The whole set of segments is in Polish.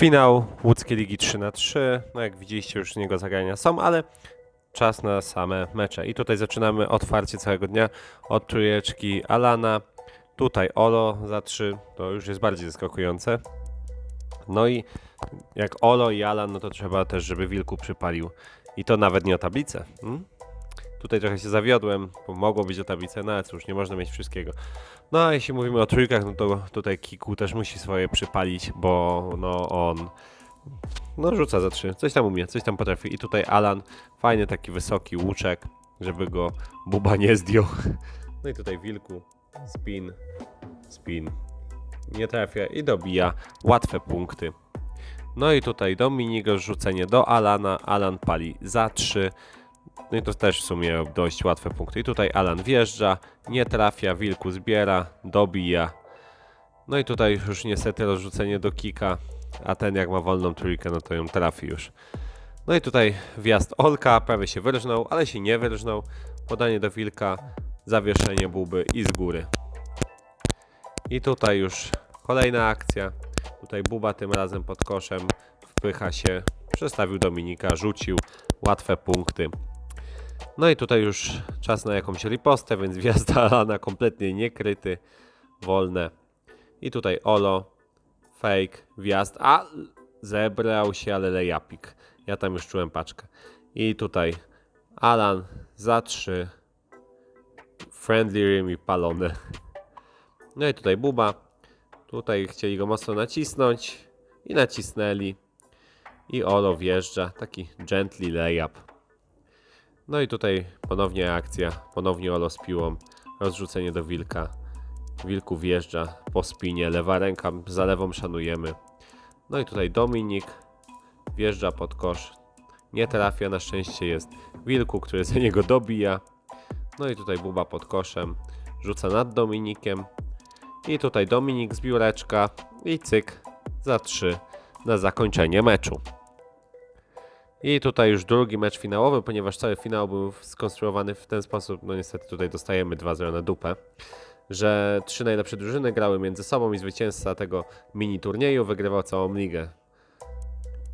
Finał łódzkiej ligi 3 na 3 No jak widzieliście już z niego zagrania są, ale czas na same mecze. I tutaj zaczynamy otwarcie całego dnia od trójeczki Alana. Tutaj Olo za 3, to już jest bardziej zaskakujące. No i jak Olo i Alan, no to trzeba też, żeby Wilku przypalił. I to nawet nie o tablicę. Hmm? Tutaj trochę się zawiodłem, bo mogło być o tablicę, no ale cóż, nie można mieć wszystkiego. No a jeśli mówimy o trójkach, no to tutaj Kiku też musi swoje przypalić, bo no on no rzuca za trzy, coś tam umie, coś tam potrafi. I tutaj Alan, fajny taki wysoki łuczek, żeby go Buba nie zdjął. No i tutaj Wilku, spin, spin, nie trafia i dobija, łatwe punkty. No i tutaj Dominik rzucenie do Alana, Alan pali za 3. No i to też w sumie dość łatwe punkty. I tutaj Alan wjeżdża, nie trafia, Wilku zbiera, dobija. No i tutaj już niestety rozrzucenie do kika, a ten jak ma wolną trójkę, no to ją trafi już. No i tutaj wjazd Olka, prawie się wyrżnął, ale się nie wyrżnął. Podanie do Wilka, zawieszenie buby i z góry. I tutaj już kolejna akcja. Tutaj Buba tym razem pod koszem wpycha się, przestawił Dominika, rzucił, łatwe punkty. No i tutaj już czas na jakąś ripostę, więc wjazd Alana kompletnie niekryty, wolne. I tutaj Olo, fake, wjazd, a zebrał się, ale lejapik. Ja tam już czułem paczkę. I tutaj Alan za 3, friendly rim i palony. No i tutaj Buba. Tutaj chcieli go mocno nacisnąć i nacisnęli. I Olo wjeżdża, taki gently layup. No i tutaj ponownie akcja, ponownie Olo z piłą, rozrzucenie do Wilka. Wilku wjeżdża po spinie, lewa ręka, za lewą szanujemy. No i tutaj Dominik wjeżdża pod kosz, nie trafia, na szczęście jest Wilku, który za niego dobija. No i tutaj Buba pod koszem, rzuca nad Dominikiem. I tutaj Dominik z biureczka i cyk za 3 na zakończenie meczu. I tutaj już drugi mecz finałowy, ponieważ cały finał był skonstruowany w ten sposób, no niestety tutaj dostajemy 2-0 na dupę, że trzy najlepsze drużyny grały między sobą i zwycięzca tego mini turnieju wygrywał całą ligę.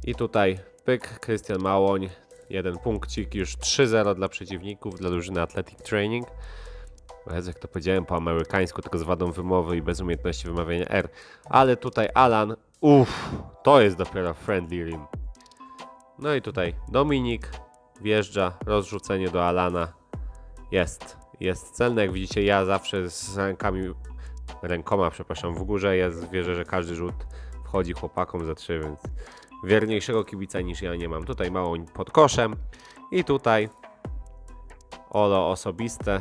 I tutaj pyk, Krystian Małoń, jeden punkcik, już 3-0 dla przeciwników, dla drużyny Athletic Training. Jezu, jak to powiedziałem po amerykańsku, tylko z wadą wymowy i bez umiejętności wymawiania R. Ale tutaj Alan, uff, to jest dopiero friendly rim. No i tutaj Dominik wjeżdża, rozrzucenie do Alana. Jest, jest celne. Jak widzicie, ja zawsze z rękami, rękoma, przepraszam, w górze. Ja wierzę, że każdy rzut wchodzi chłopakom za trzy, więc wierniejszego kibica niż ja nie mam. Tutaj mało pod koszem i tutaj Olo osobiste.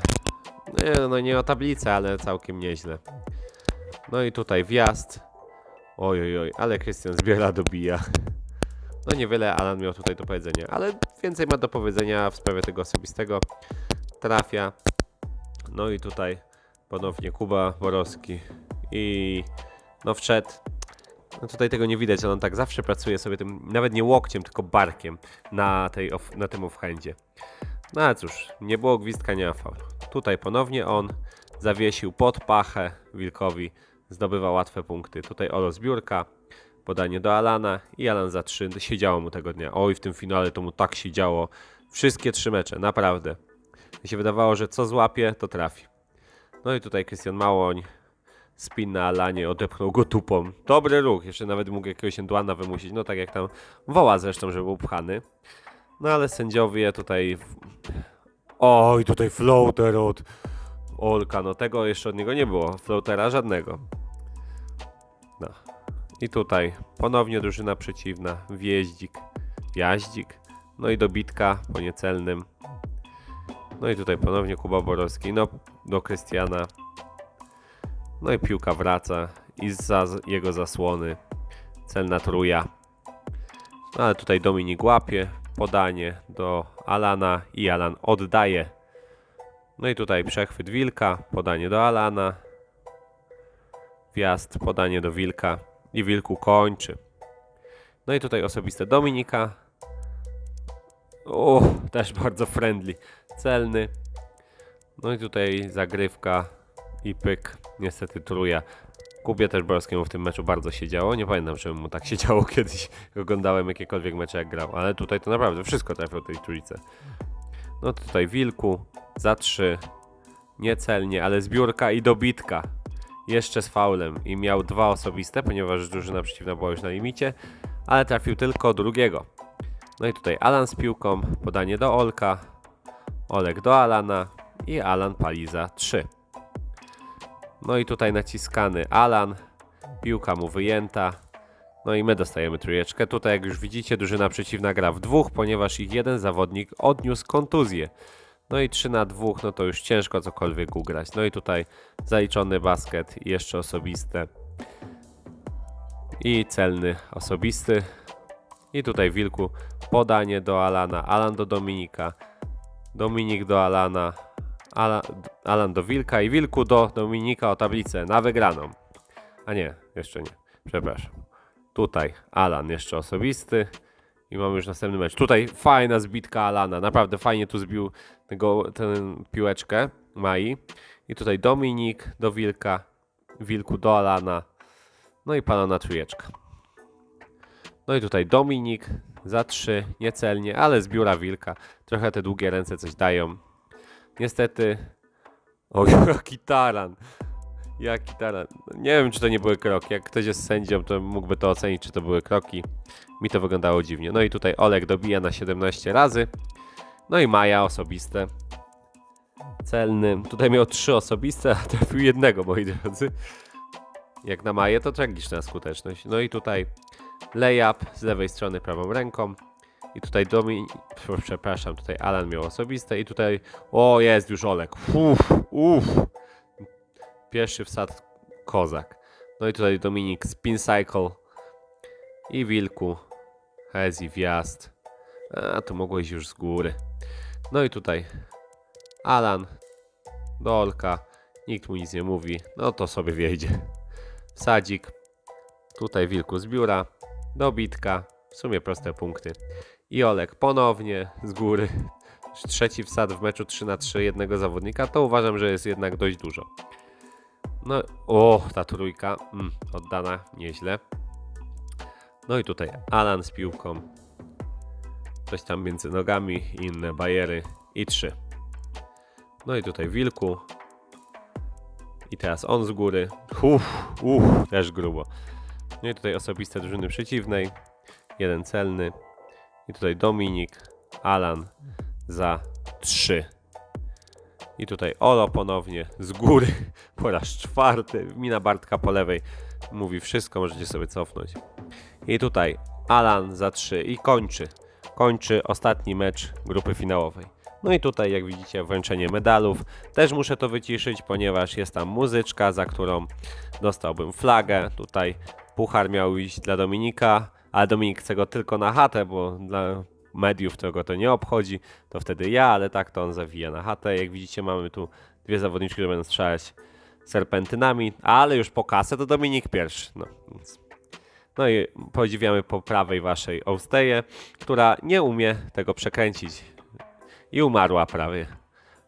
Nie, no nie o tablicę, ale całkiem nieźle. No i tutaj wjazd. Oj, oj, oj, ale Krystian zbiera, dobija. No niewiele Alan miał tutaj do powiedzenia, ale więcej ma do powiedzenia w sprawie tego osobistego. Trafia. No i tutaj ponownie Kuba Borowski i no wszedł. No tutaj tego nie widać, ale on tak zawsze pracuje sobie tym, nawet nie łokciem, tylko barkiem na, tej na tym offhandzie. No ale cóż, nie było gwizdka, nie ma faulu. Tutaj ponownie on zawiesił pod pachę Wilkowi, zdobywa łatwe punkty. Tutaj Olo zbiórka, podanie do Alana i Alan za 3. Siedziało mu tego dnia. Oj, w tym finale to mu tak siedziało. Wszystkie trzy mecze, naprawdę. Mi się wydawało, że co złapie, to trafi. No i tutaj Krystian Małoń, spin na Alanie, odepchnął go tupą. Dobry ruch, jeszcze nawet mógł jakiegoś Endłana wymusić, no tak jak tam woła zresztą, żeby był pchany. No ale sędziowie tutaj... Oj, tutaj floater od Olka, no tego jeszcze od niego nie było. Floatera żadnego. No. I tutaj ponownie drużyna przeciwna, wjeździk, jaździk, no i dobitka po niecelnym. No i tutaj ponownie Kuba Borowski, no do Krystiana. No i piłka wraca i za jego zasłony celna truja. No ale tutaj Dominik łapie podanie do Alana i Alan oddaje. No i tutaj przechwyt Wilka, podanie do Alana. Wjazd, podanie do Wilka i Wilku kończy. No i tutaj osobiste Dominika. O, też bardzo friendly. Celny. No i tutaj zagrywka i pyk. Niestety truja. Kubie też Borskiemu w tym meczu bardzo się działo. Nie pamiętam, czemu mu tak się działo kiedyś. Oglądałem jakiekolwiek mecze, jak grał. Ale tutaj to naprawdę wszystko trafiło tej trójce. No tutaj Wilku za trzy. Niecelnie, ale zbiórka i dobitka. Jeszcze z faulem. I miał dwa osobiste, ponieważ drużyna przeciwna była już na limicie. Ale trafił tylko drugiego. No i tutaj Alan z piłką. Podanie do Olka. Olek do Alana. I Alan pali za trzy. No i tutaj naciskany Alan. Piłka mu wyjęta. No i my dostajemy trójeczkę. Tutaj jak już widzicie drużyna przeciwna gra w dwóch, ponieważ ich jeden zawodnik odniósł kontuzję. No i 3 na 2, no to już ciężko cokolwiek ugrać. No i tutaj zaliczony basket i jeszcze osobiste. I celny osobisty. I tutaj Wilku podanie do Alana, Alan do Dominika, Dominik do Alana, Ala, Alan do Wilka i Wilku do Dominika o tablicę na wygraną. A nie, jeszcze nie, przepraszam. Tutaj Alan jeszcze osobisty i mamy już następny mecz. Tutaj fajna zbitka Alana, naprawdę fajnie tu zbił tego, tę piłeczkę Mai. I tutaj Dominik do Wilka, Wilku do Alana, no i pana na trójeczka. No i tutaj Dominik za trzy, niecelnie, ale z biura Wilka. Trochę te długie ręce coś dają. Niestety. O, jaki taran. Jaki taran. Nie wiem, czy to nie były kroki. Jak ktoś jest sędzią, to mógłby to ocenić, czy to były kroki. Mi to wyglądało dziwnie. No i tutaj Olek dobija na 17 razy. No i Maja osobiste. Celny. Tutaj miał trzy osobiste, a trafił jednego, moi drodzy. Jak na Maję, to tragiczna skuteczność. No i tutaj layup z lewej strony prawą ręką. I tutaj Domin... Przepraszam, tutaj Alan miał osobiste i tutaj... O, jest już Olek. Uff, uff. Pierwszy wsad kozak. No i tutaj Dominik spin cycle. I Wilku. Hezi wjazd. A, to mogłeś już z góry. No i tutaj Alan. Do Olka. Nikt mu nic nie mówi. No to sobie wjedzie. Sadzik. Tutaj Wilku z biura. Dobitka. W sumie proste punkty. I Olek ponownie z góry. Trzeci wsad w meczu 3 na 3 jednego zawodnika. To uważam, że jest jednak dość dużo. No, o, ta trójka. Mm, oddana nieźle. No i tutaj Alan z piłką. Coś tam między nogami, inne bariery. I 3. No i tutaj Wilku. I teraz on z góry. Uff, uff, też grubo. No i tutaj osobiste drużyny przeciwnej. Jeden celny. I tutaj Dominik, Alan za 3. I tutaj Olo ponownie z góry po raz czwarty. Mina Bartka po lewej mówi wszystko, możecie sobie cofnąć. I tutaj Alan za 3 i kończy. Kończy ostatni mecz grupy finałowej. No i tutaj, jak widzicie, wręczenie medalów. Też muszę to wyciszyć, ponieważ jest tam muzyczka, za którą dostałbym flagę. Tutaj puchar miał iść dla Dominika, ale Dominik chce go tylko na chatę, bo dla mediów, którego to nie obchodzi, to wtedy ja, ale tak to on zawija na chatę. Jak widzicie, mamy tu dwie zawodniczki, które będą strzelać serpentynami, ale już po kasę to Dominik pierwszy. No, więc. No i podziwiamy po prawej waszej Ousteję, która nie umie tego przekręcić. I umarła prawie.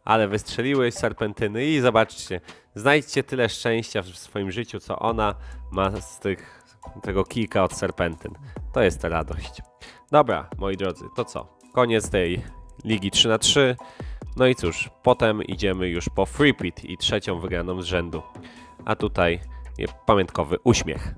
Ale wystrzeliły serpentyny i zobaczcie, znajdźcie tyle szczęścia w swoim życiu, co ona ma z tych, tego kilka od serpentyn. To jest ta radość. Dobra, moi drodzy, to co? Koniec tej ligi 3 na 3 No i cóż, potem idziemy już po free pit i trzecią wygraną z rzędu. A tutaj pamiątkowy uśmiech.